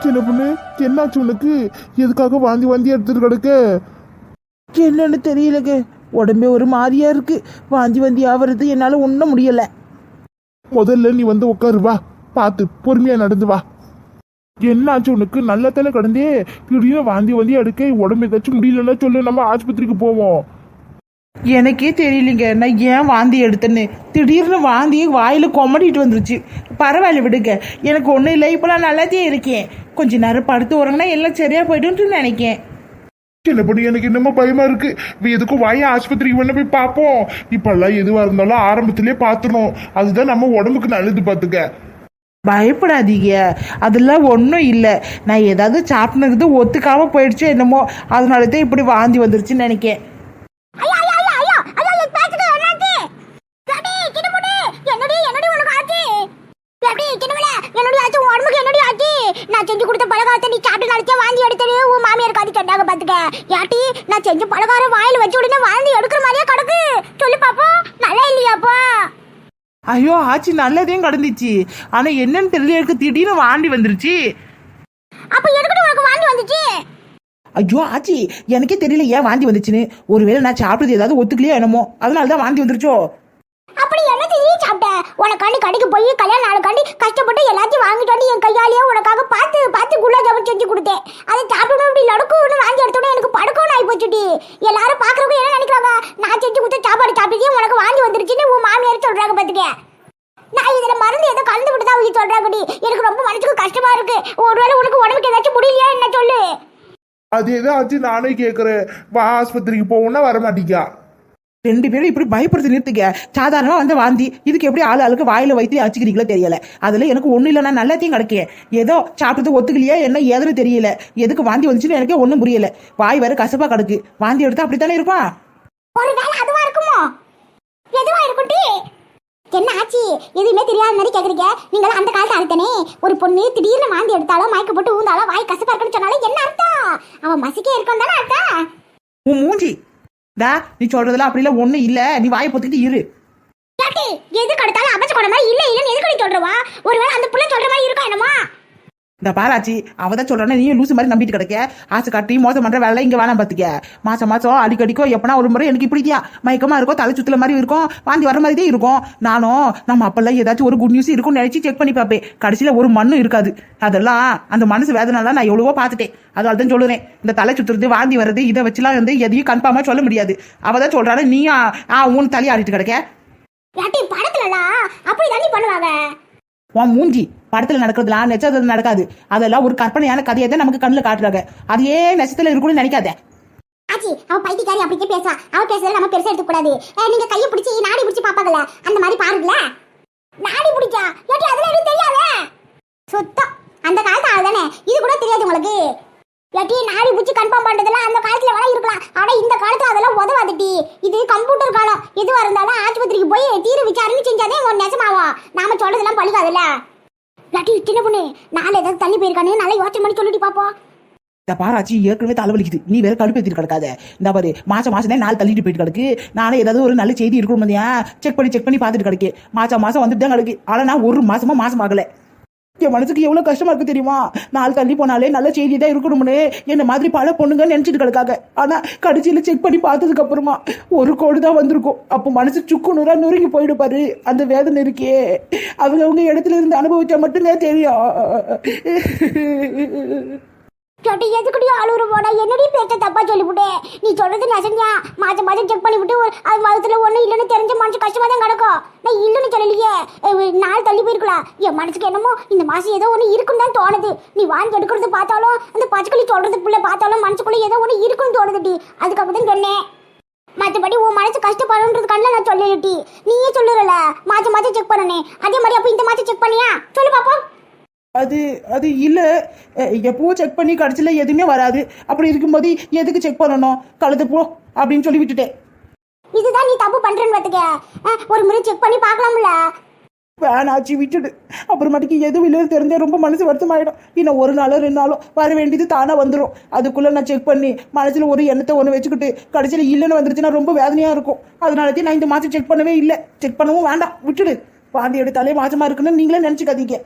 சின்ன பொண்ணு என்னாச்சு உனக்கு? எதுக்காக வாந்தி வாந்தி எடுத்துட்டு கிடக்க? என்னன்னு தெரியலங்க. உடம்பே ஒரு மாதிரியா இருக்கு. வாந்தி வாந்தி ஆவறது என்னால ஒண்ணும் முடியல. முதல்ல நீ வந்து உட்காரு வா. பார்த்து பொறுமையா நடந்து வா. என்னாச்சு உனக்கு? நல்ல தலை கடந்தே? திடீர்னு வாந்தி வாந்தி எடுக்க உடம்பு ஏதாச்சும் முடியலன்னா சொல்லு. நம்ம ஆஸ்பத்திரிக்கு போவோம். எனக்கே தெரியலங்க. நான் ஏன் வாந்தி எடுத்தேன்னு? திடீர்னு வாந்தி வாயில கொமடிட்டு வந்துருச்சு. பரவாயில்ல விடுங்க. எனக்கு ஒன்றும் இல்லை. இப்போலாம் நல்லாதே இருக்கேன். கொஞ்ச நேரம் படுத்து உறங்கினா எல்லாம் சரியா போயிடும்னு நினைக்கேன். பொண்ணு எனக்கு என்னமோ பயமா இருக்கு. எதுக்கும் வாய ஆஸ்பத்திரிக்கு வேணா போய் பார்ப்போம். இப்பெல்லாம் எதுவா இருந்தாலும் ஆரம்பத்திலே பார்த்துணும் அதுதான் நம்ம உடம்புக்கு நல்லது பார்த்துக்க. பயப்படாதீங்க. அதெல்லாம் ஒன்றும் இல்லை. நான் ஏதாவது சாப்பிட்றது ஒத்துக்காம போயிடுச்சு என்னமோ. அதனால தான் இப்படி வாந்தி வந்துருச்சுன்னு நினைக்கேன் ஐயா ஐயா ஐயா ஐயா ஐயா என் பேச்சுக்கு என்னாச்சு எப்படி கிடுமுடி என்னடி என்னடி உனக்கு ஆச்சு எப்படி கிடுமுல என்னடி ஆச்சு உன் உடம்புக்கு என்னடி ஆச்சு நான் பலகாரத்தை நீ சாப்பிட்டு நாளைக்கே வாந்தி எடுத்தது உன் மாமியார் காதி சொன்னாங்க பாத்துக்க யாட்டி நான் செஞ்ச பலகாரம் வாயில வச்சு உடனே வாந்தி எடுக்கிற மாதிரியே கிடக்கு. சொல்லு பாப்போம் நல்லா இல்லையாப்பா? ஐயோ ஆச்சி நல்லதையும் கடந்துச்சு. ஆனா என்னன்னு தெரியல எனக்கு திடீர்னு வாந்தி வந்துருச்சு. அப்ப எதுக்கிட்ட உனக்கு வாந்தி வந்துச்சு? ஐயோ ஆச்சி எனக்கே தெரியல ஏன் வாந்தி வந்துச்சுன்னு. ஒருவேளை நான் சாப்பிட்டது ஏதாவது ஒத்துக்கலையோ என்னமோ. அதனால தான் வாந்தி வந்துருச்சோ? அப்படி என்ன உனக்காண்டி கடைக்கு போய் கல்யாணம் நாளுக்காண்டி கஷ்டப்பட்டு எல்லாத்தையும் வாங்கிட்டு வந்து என் கையாலேயே உனக்காக பார்த்து பார்த்து குலாப் ஜாமுன் செஞ்சு கொடுத்தேன். அதை சாப்பிடணும் இப்படி லடுக்குன்னு வாங்கி எடுத்தோட எனக்கு படுக்கணும் ஆகி போச்சுடி. எல்லாரும் பார்க்குறவங்க என்ன நினைக்கிறாங்க? நான் செஞ்சு கொடுத்த சாப்பாடு சாப்பிட்டு உனக்கு வாங்கி வந்துருச்சுன்னு உன் மாமியார் சொல்கிறாங்க பார்த்துக்க நான் இதில் மருந்து ஏதோ கலந்து விட்டு தான் அவங்க சொல்கிறாங்கடி எனக்கு ரொம்ப மனசுக்கு கஷ்டமா இருக்கு. ஒருவேளை உனக்கு உடம்புக்கு ஏதாச்சும் முடியலையா என்ன சொல்லு? அது ஏதாச்சும் நானே கேட்குறேன் ஆஸ்பத்திரிக்கு போகணும்னா வர மாட்டீங்க ரெண்டு பேரும் இப்படி பயப்படுத்தி நிறுத்துங்க. சாதாரணமா வந்து வாந்தி இதுக்கு எப்படி ஆளு ஆளுக்கு வாயில வைத்து வச்சுக்கிறீங்களோ தெரியல. அதுல எனக்கு ஒண்ணு இல்ல நான் நல்லாத்தையும் கிடைக்கேன் ஏதோ சாப்பிட்டது ஒத்துக்கலையா என்ன ஏதுன்னு தெரியல. எதுக்கு வாந்தி வந்துச்சுன்னு எனக்கே ஒண்ணும் புரியல. வாய் வேற கசப்பா கிடக்கு. வாந்தி எடுத்தா அப்படித்தானே இருப்பான் ஒருவேளை அதுவா இருக்குமோ? எதுவா இருக்கும்டி என்ன ஆச்சு? எதுவுமே தெரியாத மாதிரி கேக்குறீங்க. நீங்க அந்த காலத்து அழுத்தனே ஒரு பொண்ணு திடீர்னு வாந்தி எடுத்தாலும் மயக்க போட்டு ஊந்தாலும் வாய் கசப்பா இருக்குன்னு சொன்னாலும் என்ன அர்த்தம்? அவன் மசிக்கே இருக்கும் தானே அர்த்தம்? உன் மூஞ்சி டா நீ சொல்றதுல அப்படிலாம் ஒண்ணு இல்ல. நீ வாயை பொத்திட்டு இரு. எது கடத்தாலும் அமைச்ச கொண்ட மாதிரி இல்ல இல்லன்னு எதுக்கடி சொல்றவா ஒருவேளை அந்த புள்ள சொல்ற மாதிரி இருக்கா என்னமா? இந்த பாலாச்சி அவ தான் சொல்றானே நீயும் லூசு மாதிரி நம்பிட்டு கிடக்க. ஆசை காட்டி மோசம் பண்ற வேலை இங்க வேணாம் பாத்துக்க. மாசம் மாசம் அடிக்கடிக்கோ எப்பனா ஒரு முறை எனக்கு இப்படித்தியா மயக்கமா இருக்கும் தலை சுத்துல மாதிரி இருக்கும் வாந்தி வர மாதிரி தான் இருக்கும். நானும் நம்ம அப்பெல்லாம் ஏதாச்சும் ஒரு குட் நியூஸ் இருக்கும்னு நினைச்சு செக் பண்ணி பார்ப்பேன். கடைசியில ஒரு மண்ணும் இருக்காது. அதெல்லாம் அந்த மனசு வேதனால நான் எவ்வளவோ பார்த்துட்டேன். அதனால தான் சொல்லுறேன். இந்த தலை சுத்துறது வாந்தி வர்றது இதை வச்சுலாம் வந்து எதையும் கன்ஃபார்மா சொல்ல முடியாது. அவ தான் சொல்றானே நீ ஆ உன் தலையாடிட்டு கிடக்க. கேட்டி அப்படி தண்ணி பண்ணுவாங்க? உன் மூஞ்சி படத்துல நடக்கிறதுலாம் நெச்சத்துல நடக்காது. அதெல்லாம் ஒரு கற்பனையான கதையை தான் நமக்கு கண்ணுல காட்டுறாங்க. அதையே நெச்சத்துல இருக்கும்னு நினைக்காத. ஆச்சி அவ பைத்தியக்காரி அப்படிக்கே பேசா அவ பேசுறத நம்ம பெருசா எடுத்துக்க கூடாது. நீங்க கையை பிடிச்சி நாடி பிடிச்சி பாப்பாங்கல அந்த மாதிரி பாருங்கள. நாடி பிடிச்சா. ஏட்டி அதுல எதுவும் தெரியாதே? சுத்தம் அந்த காலத்து ஆள் தானே. இது கூட தெரியாது உங்களுக்கு. லட்டி நாடி பிடிச்சி கன்ஃபார்ம் பண்றதெல்லாம் அந்த காலத்துல வேணா இருக்கலாம். ஆனா இந்த காலத்துல அதெல்லாம் உதவாதுட்டி இது கம்ப்யூட்டர் காலம். எதுவா இருந்தாலும் ஆஸ்பத்திரிக்கு போய் தீர விசாரணை செஞ்சாதே உன் நெசமாவும் நாம சொல்றதெல்லாம் பழிக்காதுல்ல லட்டி சின்ன பொண்ணு நாளை ஏதாவது தள்ளி போயிருக்கானு நல்லா யோசனை பண்ணி சொல்லிட்டு பாப்போம் இந்த பாராச்சி ஏற்கனவே தலைவலிக்குது நீ வேற கடுப்பேத்திட்டு கிடக்காத. இந்த பாரு மாசம் மாசம் தான் நாள் தள்ளிட்டு போயிட்டு கிடக்கு. நானே ஏதாவது ஒரு நல்ல செய்தி இருக்கணும் மதியா செக் பண்ணி செக் பண்ணி பார்த்துட்டு கிடக்கு மாசம் மாசம் வந்துட்டு தான் கிடக்கு. ஆனால் நான் ஒரு மாசமா மாசம் ஆகலை என் மனசுக்கு எவ்வளவு கஷ்டமா இருக்கு தெரியுமா? நாள் தள்ளி போனாலே நல்ல செய்தி தான் இருக்கணும்னு. என்ன மாதிரி பல பொண்ணுங்க நினைச்சிட்டு கிடக்காங்க ஆனா கடைசியில செக் பண்ணி பார்த்ததுக்கு அப்புறமா ஒரு கோடு தான் வந்திருக்கும். அப்போ மனசு சுக்கு நூறா நொறுங்கி போயிடுப்பாரு அந்த வேதனை இருக்கே. அவங்க அவங்க இடத்துல இருந்து அனுபவிச்சா மட்டும்தான் தெரியும். கேட்டு எதுக்குடியோ அழுகுற போட என்னடி பேச்ச தப்பா சொல்லிவிட்டேன் நீ சொல்றது நசன்யா மாசம் மாதம் செக் பண்ணிவிட்டு ஒரு- அது மாதத்தில் ஒன்றும் இல்லைன்னு தெரிஞ்ச மனசு கஷ்டமாக தான் கிடக்கும். நான் இல்லைன்னு சொல்லலையே. நாள் தள்ளி போயிருக்கலாம். என் மனசுக்கு என்னமோ இந்த மாதம் ஏதோ ஒன்று இருக்குன்னு தான் தோணுது. நீ வாங்கி எடுக்கிறது பார்த்தாலும் அந்த பச்சைக்கிளி சொல்றது பிள்ளை பார்த்தாலும் மனசுக்குள்ளே ஏதோ ஒன்று இருக்குன்னு தோணுதுடி அதுக்கப்புறம் தான் சொன்னேன். மற்றபடி உன் மனசு கஷ்டப்படுன்றதுக்கான நான் சொல்லிடுட்டி நீயே சொல்லுறல. மாதம் மாதம் செக் பண்ணனே. அதே மாதிரி அப்போ இந்த மாசம் செக் பண்ணியா? சொல்லு பாப்போம். அது அது இல்ல. எப்பவும் செக் பண்ணி கடைசியில எதுவுமே வராது. அப்படி இருக்கும்போது எதுக்கு செக் பண்ணணும்? கழுது போ அப்படின்னு சொல்லி விட்டுட்டேன். இதுதான் நீ தப்பு பண்றேன்னு பார்த்துக்க. ஒரு முறை செக் பண்ணி பார்க்கலாம்ல. வேணாச்சு விட்டுடு. அப்புறமாட்டிக்கு எதுவும் இல்லைன்னு தெரிஞ்சா ரொம்ப மனசு வருத்தமாயிடும். இன்னும் ஒரு நாளோ ரெண்டு நாளோ வர வேண்டியது தானா வந்துடும் அதுக்குள்ள நான் செக் பண்ணி மனசுல ஒரு எண்ணத்தை ஒன்று வச்சுக்கிட்டு கடைசியில் இல்லைன்னு வந்துருச்சுன்னா ரொம்ப வேதனையா இருக்கும். அதனாலதான் நான் இந்த மாசம் செக் பண்ணவே இல்லை. செக் பண்ணவும் வேண்டாம். விட்டுடு. வாந்தி எடுத்தாலே மாசமா இருக்குன்னு நீங்களே நினைச்சுக்காதீங்க.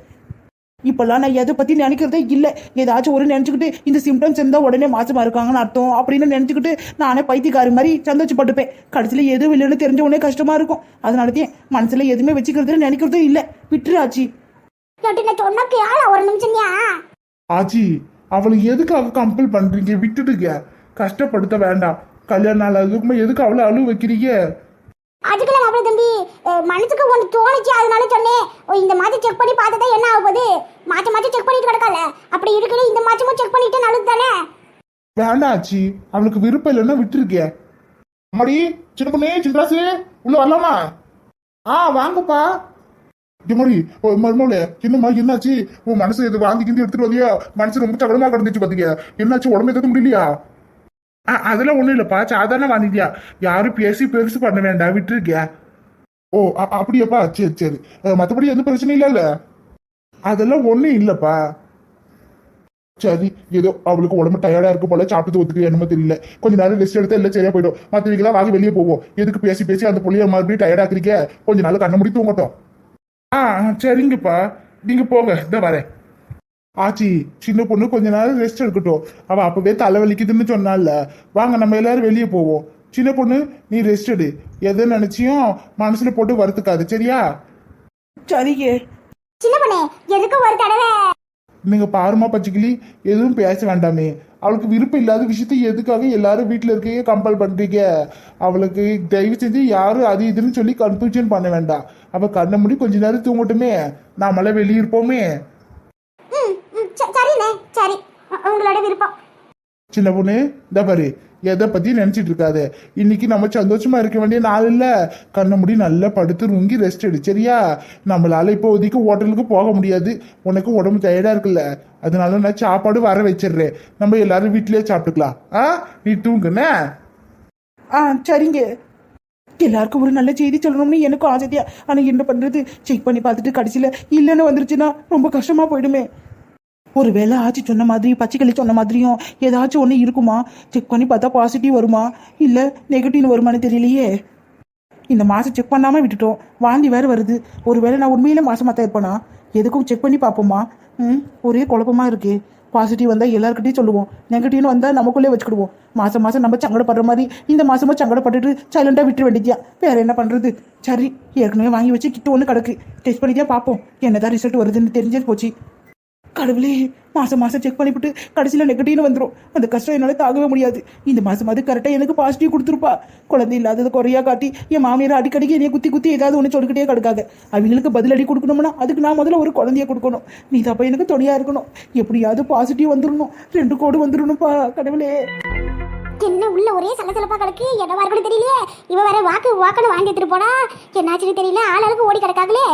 இப்பெல்லாம் நான் எதை பத்தி நினைக்கிறதே இல்ல. ஏதாச்சும் ஒரு நினைச்சுக்கிட்டு இந்த சிம்டம்ஸ் இருந்தா உடனே மாசமா இருக்காங்கன்னு அர்த்தம் அப்படின்னு நினைச்சுக்கிட்டு நானே பைத்தியக்காரி மாதிரி சந்தோஷப்பட்டுப்பேன். கடைசியில எதுவும் இல்லைன்னு தெரிஞ்ச உடனே கஷ்டமா இருக்கும். அதனாலதான் மனசுல எதுவுமே வச்சுக்கிறது நினைக்கிறதும் இல்ல. கேள ஒரு நிமிஷம்யா ஆச்சி அவளை எதுக்காக கம்பல் பண்றீங்க? விட்டுடுங்க. கஷ்டப்படுத்த வேண்டாம். கல்யாண நாள் அதுக்குமே எதுக்கு அவளை அழுவ வைக்கிறீங்க? அதுக்குள்ள மாப்பிள்ள தம்பி மனசுக்கு ஒன்று தோணுச்சு அதனால சொன்னேன். ஓ, இந்த மாதம் செக் பண்ணி பார்த்தா என்ன ஆக போகுது மாதம் மாதம் செக் பண்ணிட்டு கிடக்கால அப்படி இருக்குன்னு இந்த மாதமும் செக் பண்ணிட்டு நல்லது தானே வேண்டாம் ஆச்சி. அவளுக்கு விருப்பம் இல்லைன்னா விட்டுருக்க. அம்மாடி சின்ன பொண்ணே சின்ராசு உள்ள வரலாமா? ஆ வாங்கப்பா. மாதிரி மருமோல என்னம்மா என்னாச்சு? உன் மனசு எது வாங்கி கிந்தி எடுத்துட்டு வந்தியா? மனசு ரொம்ப தகடமா கிடந்துச்சு பாத்தீங்க. என்னாச்சு உடம்பு எதுவும் முடியலையா? ஆ அதெல்லாம் ஒண்ணும் இல்லப்பா சாதாரண வாங்கிட்டியா யாரும் பேசி பெருசு பண்ண வேண்டாம் விட்டுருக்கியா? ஓ அப்படியாப்பா சரி சரி. மற்றபடி எந்த பிரச்சனையும் இல்லைல்ல அதெல்லாம் ஒண்ணும் இல்லப்பா. சரி ஏதோ அவளுக்கு உடம்பு டயர்டா இருக்கு போல சாப்பிட்டு ஒத்துக்கு என்னமோ தெரியல. கொஞ்ச நேரம் ரெஸ்ட் எடுத்தா எல்லாம் சரியா போயிடும். மற்றவங்களாம் வாங்கி வெளியே போவோம். எதுக்கு பேசி பேசி அந்த புள்ளிய மறுபடியும் டயர்டா இருக்கிறீங்க கொஞ்ச நாள் கண்ண முடி தூங்கட்டும். ஆ சரிங்கப்பா. நீங்க போங்க இந்த வரேன். ஆச்சி சின்ன பொண்ணு கொஞ்ச நேரம் ரெஸ்ட் எடுக்கட்டும். அவ அப்பவே தலைவலிக்குதுன்னு சொன்னால வாங்க நம்ம எல்லாரும் வெளியே போவோம். சின்ன பொண்ணு நீ ரெஸ்ட் எடு. எதை நினைச்சியும் மனசுல போட்டு வருத்துக்காது சரியா? சரிங்க. சின்ன பொண்ணே எதுக்கு ஒரு தடவை? நீங்க பாருமா பச்சைக்கிளி. எதுவும் பேச வேண்டாமே. அவளுக்கு விருப்பம் இல்லாத விஷயத்த எதுக்காக எல்லாரும் வீட்டில் இருக்கையே கம்பல் பண்றீங்க? அவளுக்கு தயவு செஞ்சு யாரும் அது இதுன்னு சொல்லி கன்ஃபியூஷன் பண்ண வேண்டாம். அவ கண்ண மூடி கொஞ்ச நேரம் தூங்கட்டுமே. நாமெல்லாம் வெளியே இருப்போமே. சரி உங்களோட விருப்பம். சின்ன பொண்ணு இந்த பாரு எதை பத்தி நினைச்சிட்டு இருக்காத. இன்னைக்கு நம்ம சந்தோஷமா இருக்க வேண்டிய நாள் இல்ல. கண்ண முடி நல்லா படுத்து ரூங்கி ரெஸ்ட் எடு சரியா? நம்மளால இப்போதைக்கு ஹோட்டலுக்கு போக முடியாது. உனக்கு உடம்பு டயர்டா இருக்குல்ல. அதனால நான் சாப்பாடு வர வச்சிடுறேன். நம்ம எல்லாரும் வீட்லயே சாப்பிட்டுக்கலாம். ஆ? நீ தூங்குன? ஆ சரிங்க. எல்லாருக்கும் ஒரு நல்ல செய்தி சொல்லணும்னு எனக்கும் ஆசையா ஆனா என்ன பண்றது? செக் பண்ணி பார்த்துட்டு கடைசியில இல்லைன்னு வந்துருச்சுன்னா ரொம்ப கஷ்டமா போயிடுமே. ஒருவேளை ஆச்சி சொன்ன மாதிரி பச்சைக்கிளி சொன்ன மாதிரியும் ஏதாச்சும் ஒன்று இருக்குமா? செக் பண்ணி பார்த்தா பாசிட்டிவ் வருமா? இல்லை நெகட்டிவ்னு வருமான்னு தெரியலையே. இந்த மாதம் செக் பண்ணாமல் விட்டுட்டோம். வாந்தி வேறு வருது. ஒருவேளை நான் உண்மையிலே மாசமாக தான் இருப்பேனா எதுக்கும் செக் பண்ணி பார்ப்போமா? ம் ஒரே குழப்பமா இருக்கு. பாசிட்டிவ் வந்தால் எல்லாருக்கிட்டையும் சொல்லுவோம். நெகட்டிவ்னு வந்தால் நமக்குள்ளே வச்சுக்கிடுவோம். மாதம் மாதம் நம்ம சங்கடப்படுற மாதிரி இந்த மாதமும் சங்கடப்பட்டுட்டு சைலண்டாக விட்டுற வேண்டியதியா வேறு என்ன பண்ணுறது சரி ஏற்கனவே வாங்கி வச்சு கிட்ட ஒன்று கிடக்கு. டெஸ்ட் பண்ணி தான் பார்ப்போம். என்னதான் ரிசல்ட் வருதுன்னு தெரிஞ்சே போச்சு. கடவுளே மாசம் மாசம் செக் பண்ணிவிட்டு கடைசியில் நெகட்டிவ்னு வந்துடும் அந்த கஷ்டம் என்னால் தாங்கவே முடியாது. இந்த மாதம் அது கரெக்டாக எனக்கு பாசிட்டிவ் கொடுத்துருப்பா. குழந்தை இல்லாதது குறையா காட்டி என் மாமியார் அடிக்கடிக்கு என்னைய குத்தி குத்தி ஏதாவது ஒன்று சொல்லிக்கிட்டே கிடக்காங்க அவங்களுக்கு பதிலடி கொடுக்கணும்னா அதுக்கு நான் முதல்ல ஒரு குழந்தைய கொடுக்கணும். நீ தப்ப எனக்கு துணையாக இருக்கணும். எப்படியாவது பாசிட்டிவ் வந்துடணும் ரெண்டு கோடு வந்துடணும்ப்பா கடவுளே. என்ன உள்ள ஒரே சலசலப்பா கிடக்கு? என்னவா இருக்குன்னு தெரியலையே? இவ வேற வாக்கு வாக்குன்னு வாங்கி எடுத்துட்டு போனா என்னாச்சுன்னு தெரியல? ஆளாளுக்கு ஓடி கிடக்காங்களே.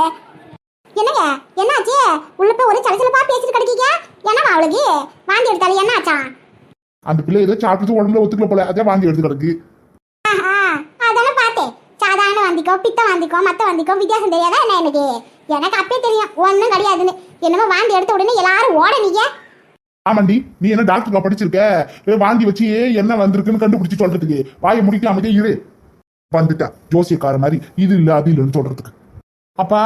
என்னங்க? என்னாச்சு? உள்ள போய் ஒரே சலசலப்பா பேசிட்டு கிடக்கீங்க? என்னவா அவளுக்கு? வாந்தி எடுத்தாலும் என்னாச்சா? அந்த பிள்ளை ஏதோ சாப்பிட்டு உடம்புல ஒத்துக்கல போல. அதே வாங்கி எடுத்து கிடக்கு. ஆஹா அதானே பார்த்தேன். சாதாரண வாந்திக்கோ பித்த வாந்திக்கோ மத்த வாந்திக்கோ வித்தியாசம் தெரியாதா என்ன எனக்கு? எனக்கு அப்பயே தெரியும். ஒன்றும் கிடையாதுன்னு. என்னமோ வாந்தி எடுத்த உடனே எல்லாரும் ஓடனீங்க. ஆமாண்டி நீ என்ன டாக்டருக்கா படிச்சிருக்க? வாந்தி வச்சு என்ன வந்திருக்குன்னு கண்டுபிடிச்சு சொல்றதுக்கு. வாயை முடிக்க அமைதியா இரு. வந்துட்டா. ஜோசியக்கார மாதிரி. இது இல்ல அது இல்லைன்னு சொல்றதுக்கு. அப்பா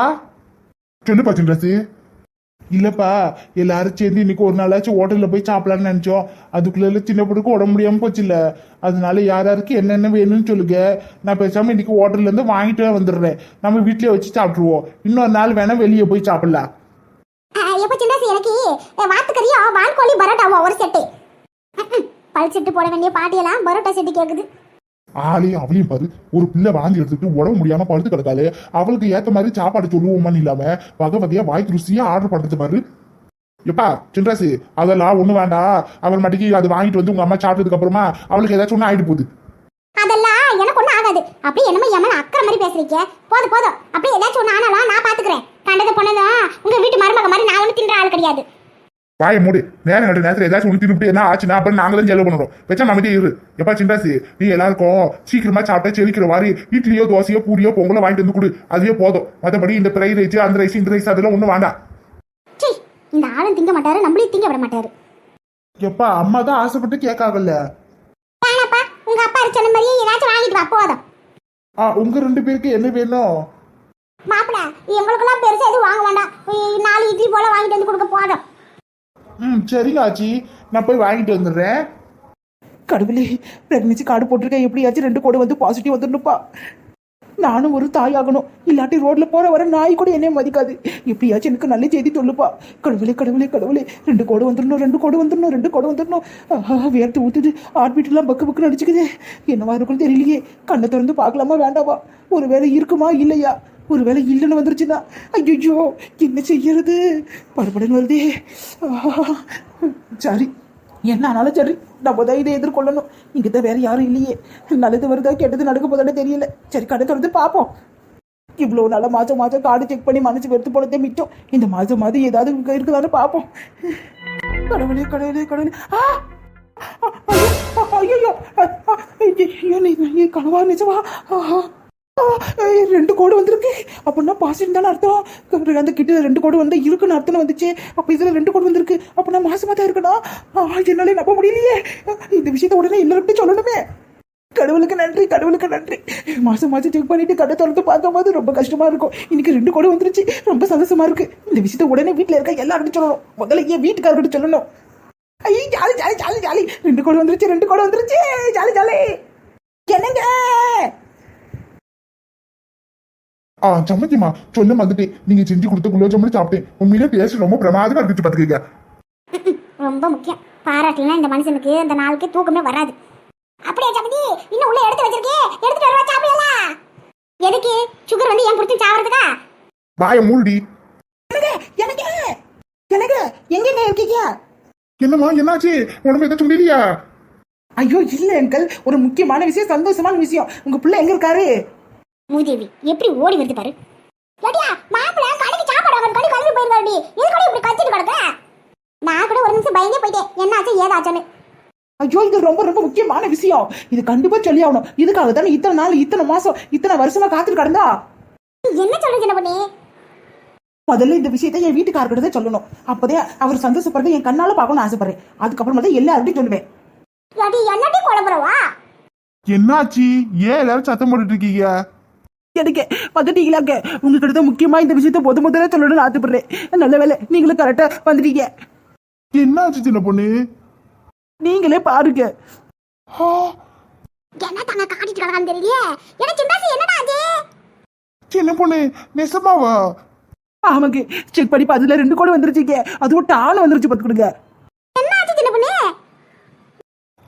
சொல்லுப்பா சின்ராசு? இல்லப்பா எல்லாரும் சேர்ந்து இன்னைக்கு ஒரு நாளாச்சும் ஹோட்டல்ல போய் சாப்பிடலாம்னு நினைச்சோம். அதுக்குள்ள சின்ன பொண்ணுக்கு உடம்பு முடியாம போச்சு இல்ல அதனால யார் யாருக்கு என்னென்ன வேணும்னு சொல்லுங்க. நான் பேசாம இன்னைக்கு ஹோட்டல்ல இருந்து வாங்கிட்டு வந்துடுறேன். நம்ம வீட்லயே வச்சு சாப்பிட்டுருவோம். இன்னொரு நாள் வேணா வெளியே போய் சாப்பிடலாம். எப்போ சின்னாசி எனக்கு அஹ், வான்கோழி பரோட்டாவும் ஒரு செட்டு. ம்ம். பல் செட்டு போட வேண்டிய பாட்டியெல்லாம் பரோட்டா செட்டு கேட்குது ஆளையும் அவளையும் பாரு ஒரு பிள்ளை வாந்தி எடுத்துட்டு உடம்பு முடியாம படுத்து கிடக்காது அவளுக்கு ஏத்த மாதிரி சாப்பாடு சொல்லுவோமான்னு இல்லாம வகை வகையா வாய்க்கு ருசியா ஆர்டர் பண்றது பாரு. எப்பா சில்ராசு அதெல்லாம் ஒண்ணு வேண்டாம் அவள் மட்டுக்கு அது வாங்கிட்டு வந்து உங்க அம்மா சாப்பிட்டதுக்கு அப்புறமா அவளுக்கு ஏதாச்சும் ஒண்ணு ஆயிட்டு போகுது. அதெல்லாம் எனக்கு ஒண்ணு ஆகாது. அப்படியே என்னமோ எம்மன் அக்கற மாதிரி பேசுறீங்க. போதும் போதும் அப்படியே ஏதாச்சும் ஒண்ணு ஆனாலும் நான் பாத்துக்கிறேன். கண்டது போனதும் உங்க வீட்டு மருமக மாதிரி நான் ஒண்ணு தின்ற ஆள் கிடையாது. வாய மூடு. நேரம் கட்ட நேரத்துல ஏதாச்சும் ஒண்ணு தின்னுட்டு என்ன ஆச்சுன்னா அப்புறம் நாங்க தான் செலவு பண்ணுறோம் வச்சா நமக்கே இரு. எப்பா சின்ராசு நீ எல்லாருக்கும் சீக்கிரமா சாப்பிட்டா செரிக்கிற மாதிரி இட்லியோ தோசையோ பூரியோ பொங்கலோ வாங்கிட்டு வந்து கொடு. அதுவே போதும். மற்றபடி இந்த ஃப்ரை ரைஸ் அந்த ரைஸ் இந்த ரைஸ் அதெல்லாம் ஒன்றும் வேண்டாம். சீ இந்த ஆளும் திங்க மாட்டாரு நம்மளையும் திங்க விட மாட்டாரு. எப்பா அம்மா தான் ஆசைப்பட்டு கேட்காகல்ல வேணாப்பா உங்க அப்பா சொன்ன மாதிரியே ஏதாச்சும் வாங்கிட்டு வா போதும். ஆ உங்க ரெண்டு பேருக்கு என்ன வேணும்? மாப்பிள எங்களுக்கெல்லாம் பெருசா எதுவும் வாங்க வேண்டாம். நாலு இட்லி போல வாங்கிட்டு வந்து கொடுக்க போதும். ம் சரிங்க ஆச்சி. நான் போய் வாங்கிட்டு வந்துடுறேன். கடவுளே பிரெக்னன்சி கார்டு போட்டிருக்கேன். எப்படியாச்சும் ரெண்டு கோடு வந்து பாசிட்டிவ் வந்துடணுப்பா நானும் ஒரு தாய் ஆகணும். இல்லாட்டி ரோட்ல போற வர நாய் கூட என்னைய மதிக்காது. எப்படியாச்சும் எனக்கு நல்ல செய்தி சொல்லுப்பா. கடவுளே கடவுளே கடவுளே ரெண்டு கோடு வந்துடணும் ரெண்டு கோடு வந்துடணும் ரெண்டு கோடு வந்துடணும். வேர்த்து ஊத்துது. ஹார்ட் பக்கு பக்கு நடிச்சுக்குது என்னவா இருக்கும்னு தெரியலையே. கண்ணை திறந்து பார்க்கலாமா வேண்டாமா ஒருவேளை இருக்குமா இல்லையா? ஒருவேளை இல்லைன்னு வந்துருச்சுன்னா ஐயோ என்ன செய்யறது? படபடன்னு வருதே. சரி. என்ன ஆனாலும் சரி நம்ம தான் இதை எதிர்கொள்ளணும். இங்கே தான் வேற யாரும் இல்லையே. நல்லது வருதா கெட்டது நடக்க போதானே தெரியல. சரி கடை திறந்து பார்ப்போம். இவ்வளோ நாளா மாதம் மாதம் கார்டு செக் பண்ணி மனசு வெறுத்து போனதே மிச்சம். இந்த மாதம் மாதம் ஏதாவது இருக்குதான்னு பார்ப்போம். கடவுளே கடவுளே கடவுளே. ஆ! ஐயோ ஐயோ ஐயோ கனவா நிஜமா? ஆஹா. ரெண்டு கோடு வந்திருக்கு. அப்படின்னா பாசிட்டிவ் தானே அர்த்தம்? அந்த கிட்ட ரெண்டு கோடு வந்து இருக்குன்னு அர்த்தம் வந்துச்சு. அப்போ இதில் ரெண்டு கோடு வந்திருக்கு. அப்படின்னா மாசமாக தான் இருக்கணும். ஆ, நம்ப முடியலையே. இந்த விஷயத்த உடனே எல்லாருக்கிட்டும் சொல்லணுமே. கடவுளுக்கு நன்றி கடவுளுக்கு நன்றி. மாசம் மாசம் செக் பண்ணிட்டு கடை திறந்து பார்க்கும்போது ரொம்ப கஷ்டமா இருக்கும். இன்னைக்கு ரெண்டு கோடு வந்துருச்சு. ரொம்ப சந்தோஷமா இருக்கு. இந்த விஷயத்த உடனே வீட்டில் இருக்க எல்லாருக்கும் சொல்லணும். முதல்ல ஏன் வீட்டுக்காரர்கிட்ட சொல்லணும். ஐய் ஜாலி ஜாலி ஜாலி ஜாலி. ரெண்டு கோடு வந்துருச்சு ரெண்டு கோடு வந்துருச்சு. Jolly jolly. என்னங்க? ஆ சம்மந்திமா சொல்ல வந்துட்டேன் நீங்க செஞ்சு கொடுத்த குலோப் ஜாமுன் சாப்பிட்டேன். உண்மையிலே டேஸ்ட் ரொம்ப பிரமாதமா இருந்துச்சு பாத்துக்கீங்க. ரொம்ப முக்கியம். பாராட்டலாம் இந்த மனுஷனுக்கு அந்த நாளுக்கு தூக்கமே வராது. அப்படியே சமதி இன்னும் உள்ள எடுத்து வச்சிருக்கே. எடுத்துட்டு வருவா சாப்பிடலாம் எதுக்கு? சுகர் வந்து ஏன் புடிச்சு சாவறதுக்கா வாய மூடி எனக்கு? எனக்கு? எங்கங்க இருக்கீங்க? என்னம்மா என்னாச்சு? உடம்பு எதுவும் சொல்லிலையா ஐயோ இல்ல அங்கிள் ஒரு முக்கியமான விஷயம் சந்தோஷமான விஷயம். உங்க பிள்ளை எங்க இருக்காரு? மூதேவி எப்படி ஓடி வருது பாரு. லடியா மாப்பிள கடைக்கு சாப்பாடு வாங்க கடை கழுவி போயிருக்காடி இது கூட இப்படி கத்திட்டு கிடக்க நான் கூட ஒரு நிமிஷம் பயந்தே போயிட்டேன். என்னாச்சு ஏதாச்சுன்னு. ஐயோ இது ரொம்ப ரொம்ப முக்கியமான விஷயம். இது கண்டிப்பா சொல்லி ஆகணும். இதுக்காக தானே இத்தனை நாள் இத்தனை மாசம் இத்தனை வருஷமா காத்துட்டு கிடந்தா? என்ன சொல்ற சின்ன பண்ணி? முதல்ல இந்த விஷயத்தை என் வீட்டுக்காரர்கிட்ட தான் சொல்லணும். அப்பதே அவர் சந்தோஷப்படுறது என் கண்ணால பார்க்கணும்னு ஆசைப்படுறேன். அதுக்கப்புறமா தான் எல்லார்கிட்டையும் சொல்லுவேன். என்னடி குழம்புறவா என்னாச்சு? ஏன் எல்லாரும் சத்தம் போட்டுட்டு இருக்கீங்க? எனக்கு வந்துட்டீங்களாக்க உங்ககிட்ட தான் முக்கியமா இந்த விஷயத்த முத முதல்ல சொல்லணும்னு ஆசைப்படுறேன். நல்ல வேலை நீங்களும் கரெக்டா வந்துட்டீங்க. என்னாச்சு சின்ன பொண்ணு? நீங்களே பாருங்க. என்ன தங்க காட்டிட்டு கிடக்கான்னு தெரியலையே? என்ன சிந்தாசி என்னடா அது? சின்ன பொண்ணு நெசமாவா? ஆமாங்க. செக் பண்ணி அதுல ரெண்டு கோடி வந்துருச்சுங்க. அதுவும் டான் வந்துருச்சு பார்த்துக்கிடுங்க என்ன ஆச்சு சின்ன பண்ணி?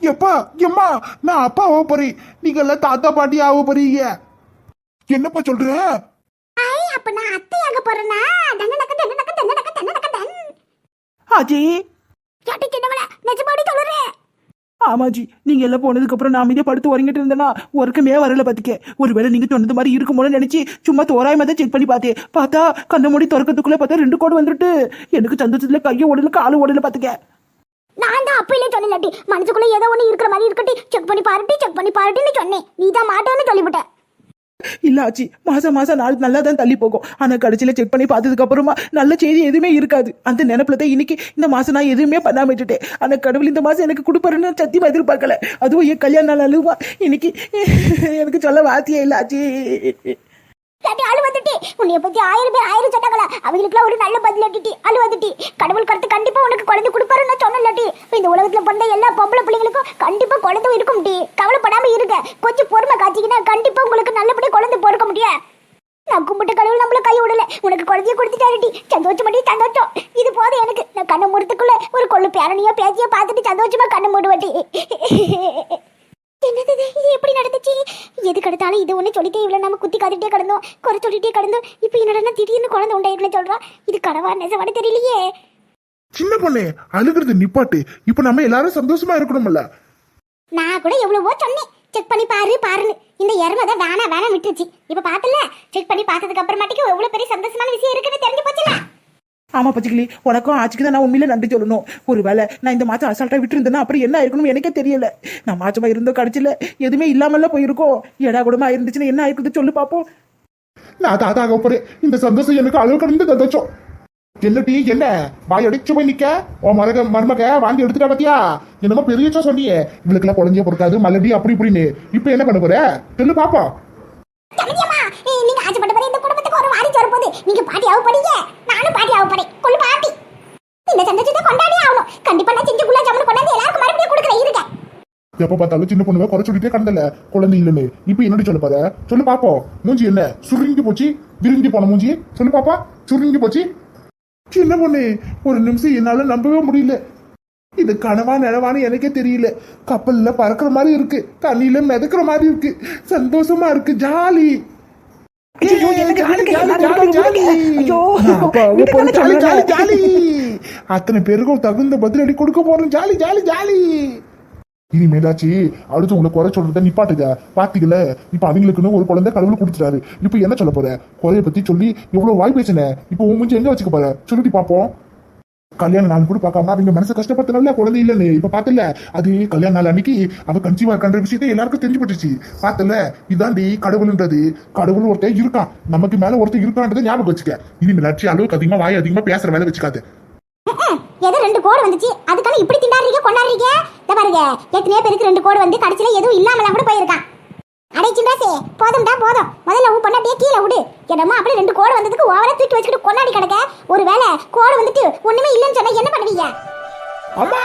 எப்பா எம்மா நான் அப்பா ஆக போறேன். நீங்க எல்லாம் தாத்தா பாட்டி ஆக போறீங்க. என்னப்பா சொல்ற? ஐ அப்ப நான் அத்தையாக போறேனா? தன்ன நக்க தன்ன நக்க தன்ன நக்க தன்ன நக்க தன். ஆச்சி கேட்டு சின்னவள நிஜமாடி சொல்றேன் ஆமாஜி நீங்க எல்லாம் போனதுக்கு அப்புறம் நான் அமைதியா படுத்து உறங்கிட்டு இருந்தேன்னா ஒர்க்குமே வரல பாத்துக்க. ஒருவேளை நீங்க சொன்னது மாதிரி இருக்குமோன்னு நினைச்சு சும்மா தோராயமா தான் செக் பண்ணி பார்த்தேன் பார்த்தா கண்ண மூடி திறக்கிறதுக்குள்ள பார்த்தா ரெண்டு கோடு வந்துட்டு எனக்கு சந்தோஷத்துல கையை ஓடல காலு ஓடல பாத்துக்க. நான் தான் அப்பயிலே சொன்னலாட்டி மனசுக்குள்ள ஏதோ ஒண்ணு இருக்கிற மாதிரி இருக்கட்டி செக் பண்ணி பாருட்டி செக் பண்ணி பாருட்டின்னு சொன்னேன். நீ தான் மாட்டேன்னு சொல்லிவிட்ட. இல்ல ஆச்சி மாசம் மாசம் நாள் நல்லா தான் தள்ளி போகும். ஆனா கடைசியில செக் பண்ணி பார்த்ததுக்கு அப்புறமா நல்ல செய்தி எதுவுமே இருக்காது. அந்த நினைப்புல தான் இன்னைக்கு இந்த மாசம் நான் எதுவுமே பண்ணாம விட்டுட்டேன். ஆனா கடவுள் இந்த மாசம் எனக்கு கொடுப்பாருன்னு சத்தியமா எதிர்பார்க்கல. அதுவும் என் கல்யாண நாள் அழுவா இன்னைக்கு எனக்கு சொல்ல வாத்தியே இல்ல ஆச்சி இல்லாட்டி அழு உன்னைய பத்தி ஆயிரம் பேர் ஆயிரம் சொன்னாங்களா? அவங்களுக்குலாம் ஒரு நல்ல பதில் அட்டிட்டி கடவுள் கருத்து கண்டிப்பா உனக்கு குழந்தை கொடுப்பாருன்னு இந்த உலகத்துல பிறந்த எல்லா பொம்பளை பிள்ளைங்களுக்கும் கண்டிப்பா குழந்தை இருக்கும் டி. கவலைப்படாம இருங்க. கொஞ்சம் பொறுமை காய்ச்சிங்கன்னா கண்டிப்பா உங்களுக்கு நல்லபடியா குழந்தை பிறக்க முடியும். நான் கும்பிட்ட கடவுள் நம்மள கை விடல. உனக்கு குழந்தைய கொடுத்துட்டாருடி சந்தோஷம் பண்ணி சந்தோஷம். இது போதும் எனக்கு. நான் கண்ணை மூடுறதுக்குள்ள ஒரு கொள்ளு பேரணியோ பேச்சியோ பார்த்துட்டு சந்தோஷமா கண்ணை மூடுவட்டி என்னது இது? எப்படி நடந்துச்சு? எதுக்கு எடுத்தாலும் இது ஒண்ணு சொல்லிட்டே இவ்வளோ நம்ம குத்தி காத்துட்டே கிடந்தோம். குறை சொல்லிட்டே கிடந்தோம். இப்போ என்னடனா திடீர்னு குழந்தை உண்டாயிருக்குன்னு சொல்கிறோம் இது கடவா நெசவாட தெரியலையே. சின்ன பொண்ணு அழுகிறது நிப்பாட்டு. இப்ப நம்ம எல்லாரும் சந்தோஷமா இருக்கணும்ல. நான் கூட எவ்வளவோ சொன்னேன். செக் பண்ணி பாரு பாருன்னு. இந்த எருமை தான் வேணா வேணா விட்டுருச்சு. இப்ப பார்த்தல செக் பண்ணி பார்த்ததுக்கு அப்புறமாட்டிக்கு எவ்வளவு பெரிய சந்தோஷமான விஷயம் இருக்குன்னு தெரிஞ்சு போச்சுல ஆமா பச்சைக்கிளி. உனக்கும் ஆச்சுக்கு தான் நான் உண்மையில நன்றி சொல்லணும். ஒருவேளை நான் இந்த மாசம் அசால்ட்டா விட்டுருந்தேன்னா அப்புறம் என்ன ஆயிருக்கணும் எனக்கே தெரியல. நான் மாசமா இருந்தோ கடைசியில எதுவுமே இல்லாமல போயிருக்கோம் ஏடா கூடமா இருந்துச்சுன்னா என்ன ஆயிருக்குது சொல்லு பாப்போம். நான் தாத்தா ஆக போறேன். இந்த சந்தோஷம் எனக்கு அளவு கடந்து சந்தோஷம் என்ன டீ என்ன? வாய் அடிச்சு போய் நிக்க. உன் மருக மருமக வாங்கி எடுத்துட்டா பாத்தியா? என்னமோ பெரியச்சா சொன்னியே. இவளுக்கெல்லாம் குழந்தைய பொறுக்காது மல்லடி அப்படி இப்படின்னு. இப்ப என்ன பண்ண போற? சொல்லு பாப்பா சமந்தியம்மா நீங்க பாட்டி ஆக படிங்க நானும் பாட்டி ஆக படை கொள்ளு பாட்டி. இந்த சந்தோஷத்தை கொண்டாடியே ஆகணும். கண்டிப்பா நான் செஞ்சு குள்ளா ஜாமுன் கொண்டாந்து எல்லாருக்கும் மறுபடியும் கொடுக்குறேன். இருங்க. எப்ப பார்த்தாலும் சின்ன பொண்ணுவை குறை சொல்லிட்டே கடந்தல. குழந்தை இல்லைன்னு. இப்ப என்னடி சொல்ல போற? சொல்லு பாப்போம். மூஞ்சி என்ன? சுருங்கி போச்சு. விருங்கி போன மூஞ்சி. சொல்லு பாப்பா சுருங்கி போச்சு. சின்ன பொண்ணு ஒரு நிமிஷம் என்னால நம்பவே முடியல. இது கனவா நிலவான்னு எனக்கே தெரியல. கப்பல்ல பறக்கிற மாதிரி இருக்கு. தண்ணியில மிதக்கிற மாதிரி இருக்கு. சந்தோஷமா இருக்கு. ஜாலி. அத்தனை பேருக்கும் தகுந்த பதிலடி கொடுக்க போறோம். Jolly jolly jolly. இனிமேலாச்சு அடுத்து உங்களை குறை சொல்றத நிப்பாட்டுங்க பாத்தீங்கல்ல இப்ப அவங்களுக்குன்னு ஒரு குழந்தை கடவுள் கொடுத்துட்டாரு. இப்ப என்ன சொல்ல போற? குறைய பத்தி சொல்லி எவ்வளவு வாய் பேசின? இப்ப உன் மூஞ்சி எங்க வச்சுக்க போற? சொல்லிட்டு பாப்போம். கல்யாண நாள் கூட பார்க்காம அவங்க மனசு கஷ்டப்படுத்தினால குழந்தை இல்லைன்னு. இப்ப பாத்தல? அது கல்யாண நாள் அன்னைக்கு அவ கன்சீவா இருக்கான்ற விஷயத்தை எல்லாருக்கும் தெரிஞ்சு போட்டுச்சு பாத்தல இதாண்டி கடவுள்ன்றது. கடவுள் ஒருத்தன் இருக்கான். நமக்கு மேல ஒருத்தன் இருக்கான்றதை ஞாபகம் வச்சுக்க. இனிமேலாச்சு அளவுக்கு அதிகமா வாய் அதிகமா பேசுற வேலை வச்சுக்காது. ஏதோ ரெண்டு கோடு வந்துச்சு. அதுக்கான இப்படி திண்டாடுறீங்க கொண்டாடுறீங்க? பாருங்க. ஏற்கனவே பேருக்கு ரெண்டு கோடு வந்து கடைசியில எதுவும் இல்லாமல கூட போயிருக்கான். அடைச்சுடாசே போதும்டா போதும். முதல்ல உன் பொண்ணு அப்படியே கீழே விடு. என்னமோ அப்படியே ரெண்டு கோடு வந்ததுக்கு ஓவரா தூக்கி வச்சுட்டு கொண்டாடி கிடக்க. ஒருவேளை கோடு வந்துட்டு ஒண்ணுமே இல்லைன்னு சொன்னா என்ன பண்ணுவீங்க? அம்மா